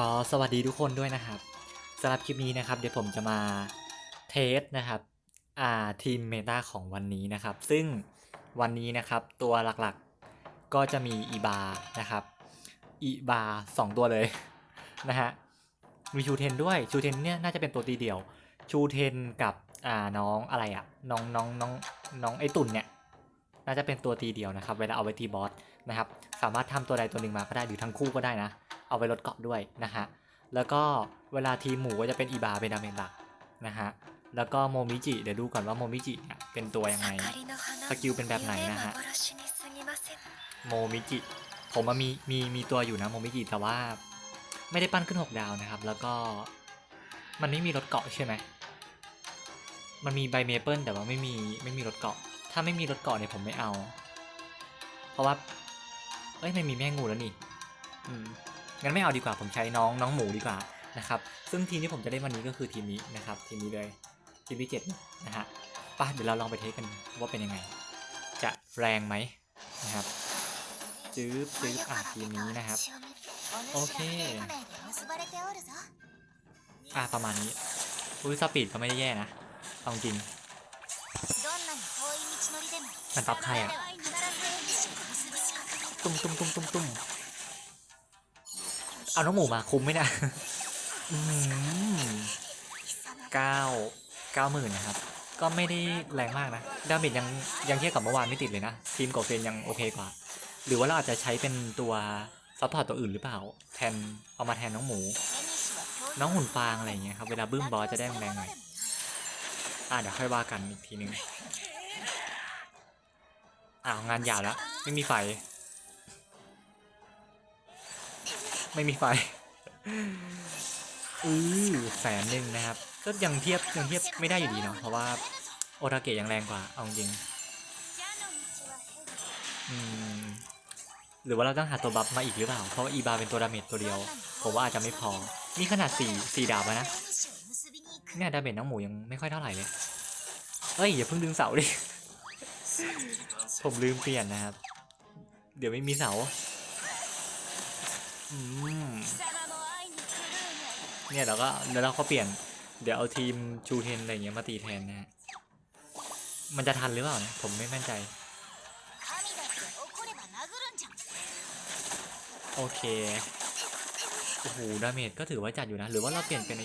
ก็สวัสดีทุกคนด้วยนะครับสำหรับคลิปนี้นะครับ เดี๋ยวผมจะมาเทสนะครับอ่าทีมเมตาของวันนี้นะครับ ซึ่งวันนี้นะครับตัวหลักๆก็จะมีอีบานะครับอีบาสองตัวเลยนะฮะมีชูเทนด้วยชูเทนเนี่ยน่าจะเป็นตัวตีเดียวชูเทนกับอ่าน้องอะไรอะน้องน้องน้องน้องไอตุ่นเนี่ย น่าจะเป็นตัวตีเดียวนะครับเวลาเอาไว้ตีบอสนะครับสามารถทำตัวใดตัวหนึ่งมาก็ได้หรือทั้งคู่ก็ได้นะ เอาไปลดเกาะด้วยนะฮะแล้วก็เวลาทีมหมูก็จะเป็นอีบาเป็นดาเมจหลักนะฮะแล้วก็โมมิจิเดี๋ยวดูก่อนว่าโมมิจิเนี่ยเป็นตัวยังไงสกิลเป็นแบบไหนนะฮะโมมิจิผมว่ามีมีมีตัวอยู่นะโมมิจิแต่ว่าไม่ได้ปั้นขึ้น 6 ดาวนะครับ แล้วก็มันไม่มีรถเกาะใช่ไหมมันมีใบเมเปิลแต่ว่าไม่มีไม่มีรถเกาะ ถ้าไม่มีรถเกาะเนี่ยผมไม่เอา เพราะว่า เอ้ยไม่มีแม่งูแล้วนี่ อืม งั้นไม่เอาดีกว่า ผมใช้น้องน้องหมูดีกว่านะครับ ซึ่งทีมที่ผมจะเล่นวันนี้ก็คือทีมนี้นะครับ ทีมนี้เลย ทีมที่เจ็ดนะฮะป่ะเดี๋ยวเราลองไปเทสกันว่าเป็นยังไง จะแรงไหมนะครับจื๊บจื๊บอะทีมนี้นะครับ โอเค อะประมาณนี้อุ้ยสปีดก็ไม่ได้แย่นะเอาจริง มันรับใครอะตุ้มตุ้มตุ้มตุ้มตุ้มเอาน้องหมูมาคุ้มไหมเนะอืมเก้าเก้าหมื่นนะครับ ก็ไม่ได้แรงมากนะ ดาเมจยังยังเทียบกับเมื่อวานไม่ติดเลยนะ ทีมโกเฟนยังโอเคกว่า หรือว่าเราอาจจะใช้เป็นตัวซัพพอร์ตตัวอื่นหรือเปล่า แทนเอามาแทนน้องหมู น้องหุ่นฟางอะไรอย่างเงี้ยครับ เวลาบึ้มบอสจะได้แรงๆหน่อย อะเดี๋ยวค่อยว่ากันอีกทีนึง อ้าวงานหยาบแล้วไม่มีไฟ ไม่มีไฟอือแสนหนึ่งนะครับ ก็ยังเทียบยังเทียบไม่ได้อยู่ดีเนาะเพราะว่าโอทาเกะยังแรงกว่าเอาจริงอืมหรือว่าเราต้องหาตัวบัฟมาอีกหรือเปล่า เพราะอีบาเป็นตัวดาเมจตัวเดียว ผมว่าอาจจะไม่พอ นี่ขนาดสี่สี่ดาบนะเนี่ยดาเมจน้องหมูยังไม่ค่อยเท่าไหร่เลยเฮ้ยอย่าเพิ่งดึงเสาดิ ผมลืมเปลี่ยนนะครับ เดี๋ยวไม่มีเสาเนี่ยเราก็เดี๋ยวเราก็เปลี่ยน เดี๋ยวเอาทีมชูเทนอะไรเงี้ยมาตีแทนนะฮะมันจะทันหรือเปล่านะผมไม่มั่นใจ โอเค โอ้โห ดาเมจก็ถือว่าจัดอยู่นะ หรือว่าเราเปลี่ยนเป็นไอ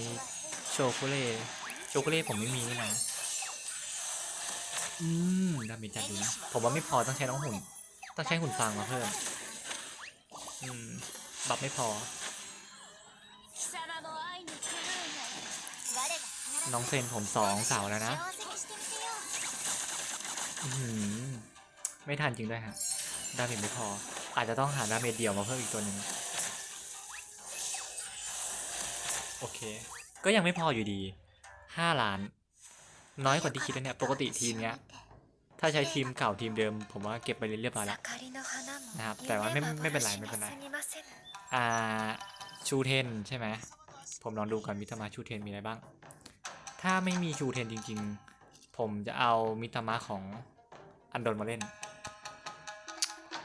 โชโคเล่โชโคเล่ผมไม่มีนี่นะ อืมดาเมจจัดอยู่นะ ผมว่าไม่พอต้องใช้น้องหุ่น ต้องใช้หุ่นฟางมาเพิ่ม อืม บัฟไม่พอ น้องเซนผมสองเสาแล้วนะ อืม ไม่ทันจริงด้วยฮะ ดาเมจไม่พอ อาจจะต้องหาดาเมจเดี่ยวมาเพิ่มอีกตัวหนึ่งโอเค ก็ยังไม่พออยู่ดีห้าล้าน น้อยกว่าที่คิดนะเนี่ยปกติทีมเนี้ยถ้าใช้ทีมเก่าทีมเดิม ผมว่าเก็บไปเรียบร้อยแล้วนะครับแต่ว่าไม่ไม่เป็นไรไม่เป็นไรอ่าชูเทนใช่ไหมผมลองดูก่อนมิตามาชูเทนมีอะไรบ้าง ถ้าไม่มีชูเทนจริง ๆ ผมจะเอามิตามาของอันโดนมาเล่น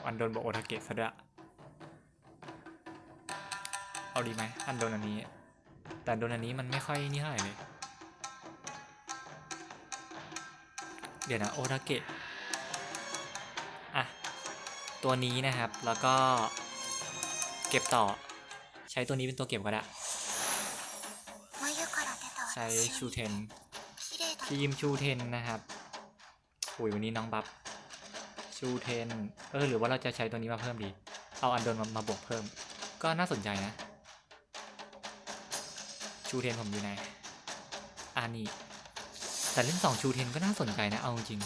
อันโดนบอกโอทาเกะซะด้วยเอาดีไหมอันโดนอันนี้ แต่อันโดนอันนี้มันไม่ค่อยนี่เท่าไหร่เลย เดี๋ยวนะโอทาเกะอะ ตัวนี้นะครับแล้วก็เก็บต่อ ใช้ตัวนี้เป็นตัวเก็บก็ได้ใช้ชูเทนทีมชูเทนนะครับอุยวันนี้น้องบัฟชูเทนเออหรือว่าเราจะใช้ตัวนี้มาเพิ่มดี เอาอันโดนมามาบวกเพิ่ม ก็น่าสนใจนะชูเทนผมอยู่ไหนอ่านี่ แต่เล่นสองชูเทนก็น่าสนใจนะ เอาจริง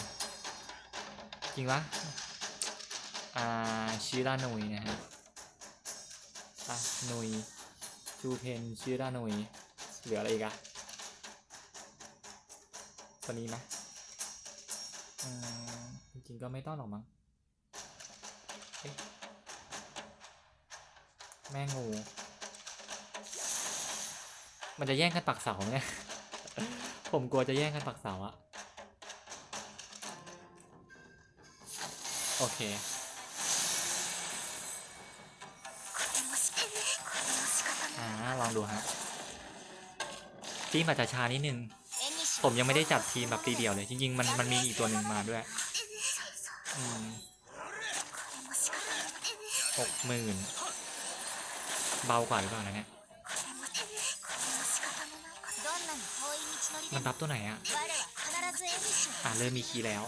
จริงวะอ่าชิรานุยนะฮะอะนุยชูเทนชิรานุยเหลืออะไรอีกอะตัวนี้ไหมอืมจริงๆก็ไม่ต้องหรอกมั้งแม่งู มันจะแย่งกันปักเสาไหมเนี่ย ผมกลัวจะแย่งกันปักเสาอะโอเค อ่าองดูฮะทีมอาจจะช้านิดนึง ผมยังไม่ได้จัดทีมแบบตีเดี่ยวเลย จริงๆ มันมันมีอีกตัวหนึ่งมาด้วยหกหมื่นเบากว่าหรือเปล่านะเนี่ย มันรับตัวไหนอะอ่าเริ่มมีคีย์แล้ว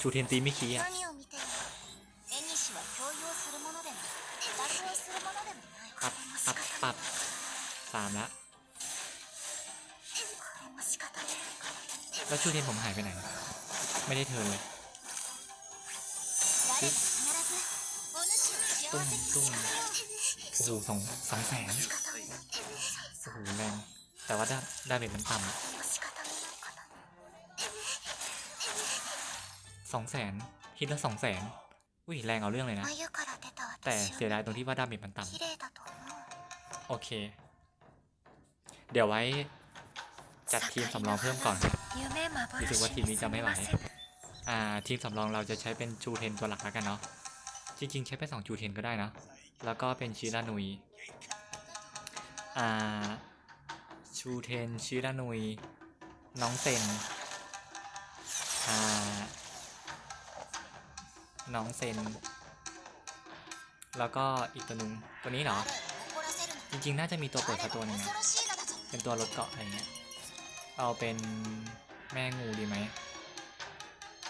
ชูเทนตีไม่คีย์อะปัดปัดปัดสามละแล้วชูเทนผมหายไปไหน ไม่ได้เธอเลย ตุ้มตุ้มโอ้โหสองสองแสนโอ้โหแรงแต่ว่าได้ได้เรทมันต่ำสองแสนฮิตละสองแสนอุ้ยแรงเอาเรื่องเลยนะ แต่เสียดายตรงที่ว่าด้าเมจมันต่ำโอเค เดี๋ยวไว้จัดทีมสำรองเพิ่มก่อนรู้สึกว่าทีมนี้จะไม่ไหวอ่าทีมสำรองเราจะใช้เป็นจูเทนตัวหลักแล้วกันเนาะ จริงๆ แค่เป็นสองจูเทนก็ได้นะ แล้วก็เป็นชิรานุย อ่า ชูเทน ชิรานุย น้องเซน อ่า น้องเซน แล้วก็อีกตัวนึง ตัวนี้เหรอ จริงๆ น่าจะมีตัวเปิดสัตัวนึงนะ เป็นตัวรถเกาะอะไรเงี้ย เอาเป็นแม่งูดีไหม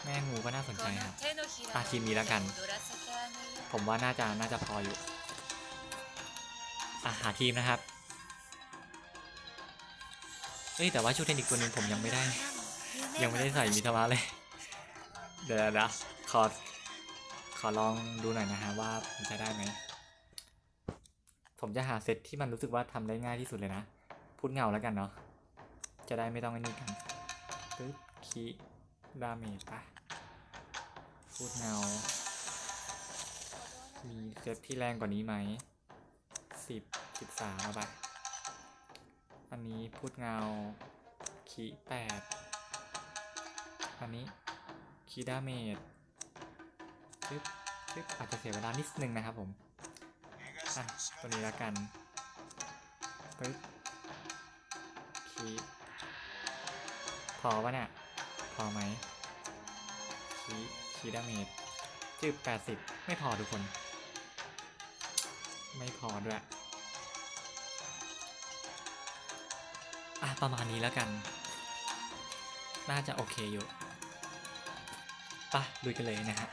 แม่งูก็น่าสนใจครับอาทีมนี้แล้วกัน ผมว่าน่าจะน่าจะพออยู่อะหาทีมนะครับ เอ้ยแต่ว่าชุดเทคนิคตัวหนึงผมยังไม่ได้ ยังไม่ได้ใส่มิทวะเลย เดี๋ยวนะขอขอลองดูหน่อยนะฮะว่าผมจะได้ไหม ผมจะหาเซตที่มันรู้สึกว่าทำได้ง่ายที่สุดเลยนะ พูดเงาแล้วกันเนาะ จะได้ไม่ต้องไอ้นี่กันปึ๊บคีดาเมจปะ พูดเงา มีเซตที่แรงกว่านี้ไหมสิบสิบสามเอาไป อันนี้พูดเงาคีแปด อันนี้คีดาเมจปึ๊บปึ๊บอาจจะเสียเวลานิดนึงนะครับผม อะ ตัวนี้แล้วกันปึ๊บคีพอปะเนี่ย พอไหมคี คีดาเมจจืบแปดสิบไม่พอทุกคน ไม่พอด้วยอะประมาณนี้แล้วกัน น่าจะโอเคอยู่ปะลุยกันเลยนะฮะ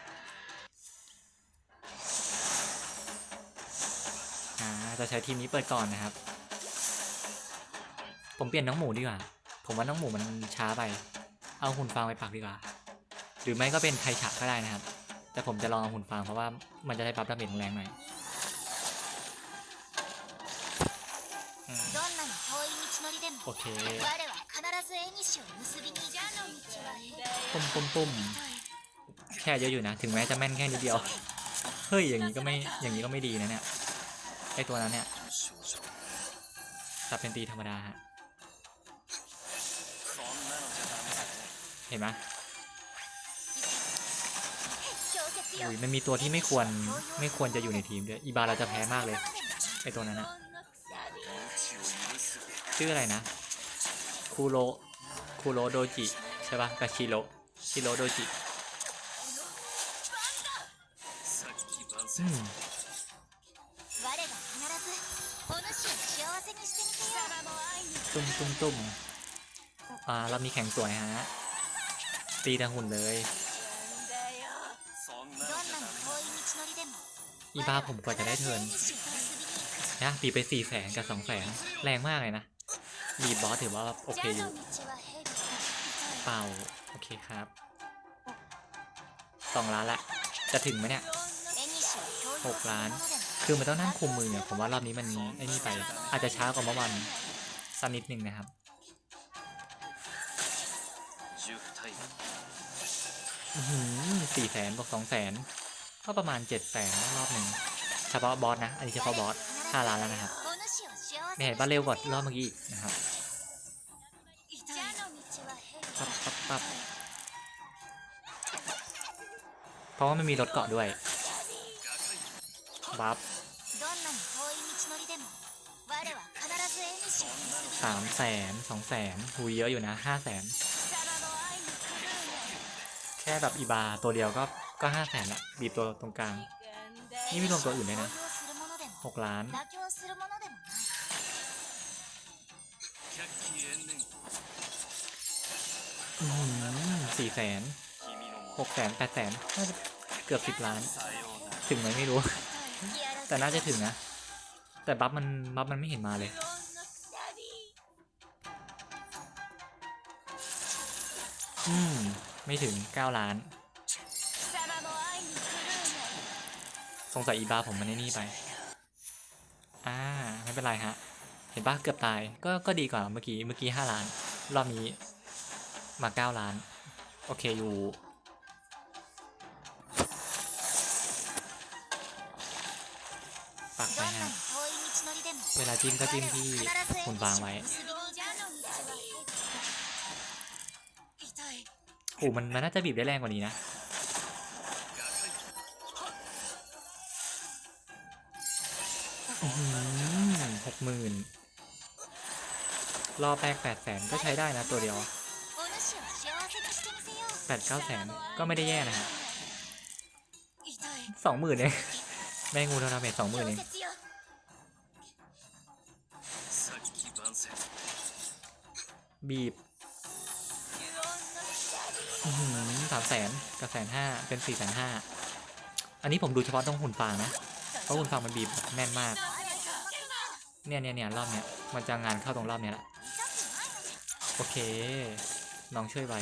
อ่าจะใช้ทีมนี้เปิดก่อนนะครับ ผมเปลี่ยนน้องหมูดีกว่า ผมว่าน้องหมูมันช้าไป เอาหุ่นฟางไปปักดีกว่า หรือไม่ก็เป็นไทฉะก็ได้นะครับ แต่ผมจะลองเอาหุ่นฟางเพราะว่ามันจะได้ปั๊บดาเมจแรงหน่อยโอเคปุ่มปุ่มปุ่มแค่เยอะอยู่นะ ถึงแม้จะแม่นแค่นิดเดียว เฮ้ย อย่างนี้ก็ไม่ อย่างนี้ก็ไม่ดีนะเนี่ยไอตัวนั้นเนี่ยสับเป็นตีธรรมดาฮะ เห็นไหม อุ้ยมันมีตัวที่ไม่ควรไม่ควรจะอยู่ในทีมด้วยอีบาเราจะแพ้มากเลยไอตัวนั้นนะชื่ออะไรนะคูโรคูโรโดจิใช่ปะกับชิโรชิโรโดจิตุ่มตุ่มตุ่มอ่าเรามีแข่งสวยฮะตีทางหุ่นเลย อีบ้าผมกว่าจะได้เทินนะตีไปสี่แสนกับสองแสนแรงมากเลยนะบีบอสถือว่าโอเคอยู่ เป่า โอเคครับสองล้านละ จะถึงไหมเนี่ยหกล้าน คือมันต้องนั่งคุมมือเนี่ยผมว่ารอบนี้มันไอ้นี่ไป อาจจะช้ากว่าเมื่อวันสักนิดนึงนะครับสี่แสนกับสองแสน ก็ประมาณ7แสนรอบหนึ่งเฉพาะบอสนะ อันนี้เฉพาะบอส5ล้านแล้วนะครับไม่เห็นว่าเร็วกว่ารอบเมื่อกี้นะครับปั๊บปั๊บปั๊บเพราะว่าไม่มีรถเกาะด้วยบัฟสามแสนสองแสนหูเยอะอยู่นะห้าแสน แค่แบบอีบาตัวเดียวก็ ก็ห้าแสนละบีบตัวตรงกลาง นี่ไม่รวมตัวอื่นเลยนะหกล้านสี่แสนหกแสนแปดแสนเกือบสิบล้าน ถึงไหมไม่รู้ แต่น่าจะถึงนะ แต่บัฟมันบัฟมันไม่เห็นมาเลยอืม ไม่ถึงเก้าล้าน สงสัยอีบาผมมันนี่ไป อ่า ไม่เป็นไรฮะ เห็นปะเกือบตาย ก็ ก็ดีกว่าเมื่อกี้ เมื่อกี้ห้าล้าน รอบนี้มาเก้าล้าน โอเคอยู่ปักไปฮะเวลาจิ้มก็จิ้มที่คุณวางไว้โอ้มันมันน่าจะบีบได้แรงกว่านี้นะ หกหมื่นรอบแรกแปดแสนก็ใช้ได้นะตัวเดียวแปดเก้าแสนก็ไม่ได้แย่นะฮะสองหมื่นเองแมงูทาราเมสองหมื่นเองบีบสามแสนกับแสนห้าเป็นสี่แสนห้าอันนี้ผมดูเฉพาะต้องหุ่นฟางนะ เพราะหุ่นฟางมันบีบแน่นมาก เนี่ยเนี่ยเนี่ยรอบเนี้ยมันจะงานเข้าตรงรอบเนี้ยละโอเค น้องช่วยไว้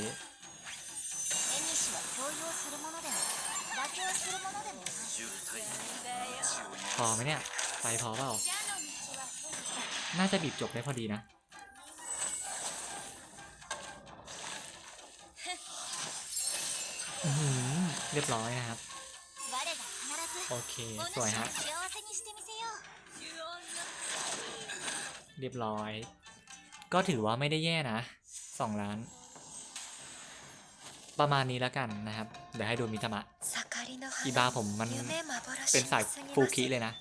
พอไหมเนี่ยไฟพอเปล่า น่าจะบีบจบได้พอดีนะ เรียบร้อยนะครับ โอเค สวยฮะ เรียบร้อย ก็ถือว่าไม่ได้แย่นะสองล้าน ประมาณนี้แล้วกันนะครับ เดี๋ยวให้ดูมิตามะอีบาผมมันเป็นสายฟูคิเลยนะ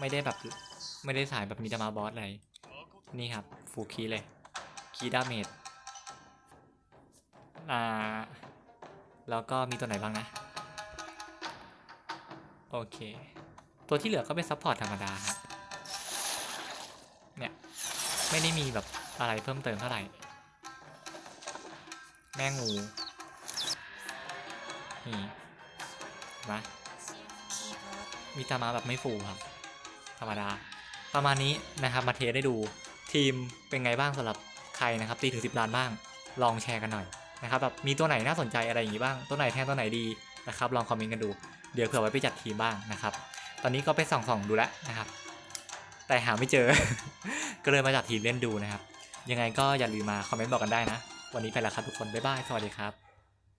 ไม่ได้แบบไม่ได้สายแบบมิตามะบอสเลยนี่ครับ ฟูคิเลยคีดาเมจอ่า แล้วก็มีตัวไหนบ้างนะ โอเค ตัวที่เหลือก็เป็นซัพพอร์ตธรรมดาครับเนี่ย ไม่ได้มีแบบอะไรเพิ่มเติมเท่าไหร่ แม่งู นี่มามีตามาแบบไม่ฟูครับ ธรรมดา ประมาณนี้นะครับมาเทสได้ดู ทีมเป็นไงบ้างสำหรับใครนะครับตีถึง10ล้านบ้าง ลองแชร์กันหน่อยนะครับแบบมีตัวไหนน่าสนใจอะไรอย่างนี้บ้าง ตัวไหนแทนตัวไหนดีนะครับลองคอมเมนต์กันดู เดี๋ยวเผื่อไว้ไปจัดทีมบ้างนะครับ ตอนนี้ก็ไปส่องๆดูแล้วนะครับ แต่หาไม่เจอ ก็เลยมาจากทีมเล่นดูนะครับ ยังไงก็อย่าลืมมาคอมเมนต์บอกกันได้นะ วันนี้ไปแล้วครับทุกคน บ๊ายบาย สวัสดีครับ